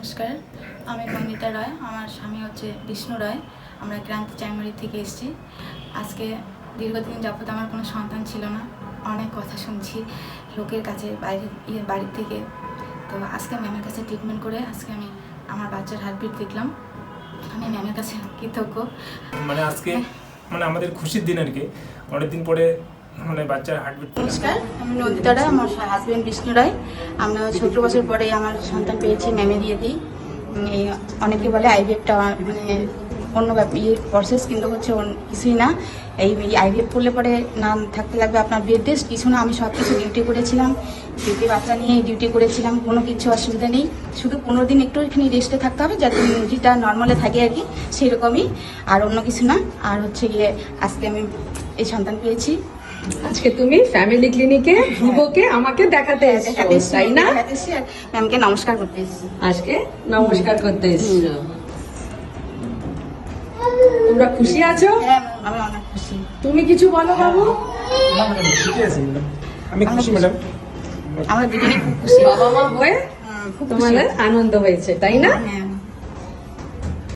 নমস্কার। আমি নন্দিতা রায় আমার স্বামী হচ্ছে বিষ্ণু রায়। আমরা ক্রান্তি চাইমারি থেকে এসেছি। আজকে দীর্ঘদিন যাবত আমার কোনো সন্তান ছিল না। অনেক কথা শুনছি লোকের কাছে বাইরে ইয়ে বাড়ির থেকে। তো আজকে ম্যামের কাছে ট্রিটমেন্ট করে আজকে আমি আমার বাচ্চার হার্টবিট দেখলাম। আমি ম্যামের কাছে কৃতজ্ঞ। মানে আজকে মানে আমাদের খুশির দিন আর কি। অনেকদিন পরে মানে বাচ্চার হার্টবিট নমস্কার, আমি নন্দিতা রায়, আমার হাজবেন্ড বিষ্ণু রায়। আমরা সতেরো বছর পরে আমার সন্তান পেয়েছি ম্যামে দিয়ে। দিই অনেকে বলে আইভিএফটা মানে অন্য ইয়ে প্রসেস কিন্তু হচ্ছে কিছুই না। এই আইভিএফ করলে পরে না থাকতে লাগবে আপনার বেড রেস্ট কিছু না, আমি সব কিছু ডিউটি করেছিলাম। ডিউটি বাচ্চা নিয়ে ডিউটি করেছিলাম, কোনো কিছু অসুবিধা নেই। শুধু পনেরো দিন একটু এখানে রেস্টে থাকতে হবে, যাতে রুটিটা নর্মালে থাকে আর কি, সেরকমই। আর অন্য কিছু না। আর হচ্ছে গিয়ে আজকে আমি এই সন্তান পেয়েছি। আজকে তুমি ফ্যামিলি ক্লিনিকে ধ্রুবকে আমাকে দেখাতে এসেছ তাই না? ম্যামকে নমস্কার করতে এসেছি। আজকে নমস্কার করতে এসেছ। তোমরা খুশি আছো? হ্যাঁ আমি অনেক খুশি। তুমি কিছু বলো বাবু? আমি খুশি ম্যাডাম আমরা দুজনেই খুব খুশি। বাবা মা হয়ে হুম, তোমাদের আনন্দ হয়েছে তাই না? হ্যাঁ।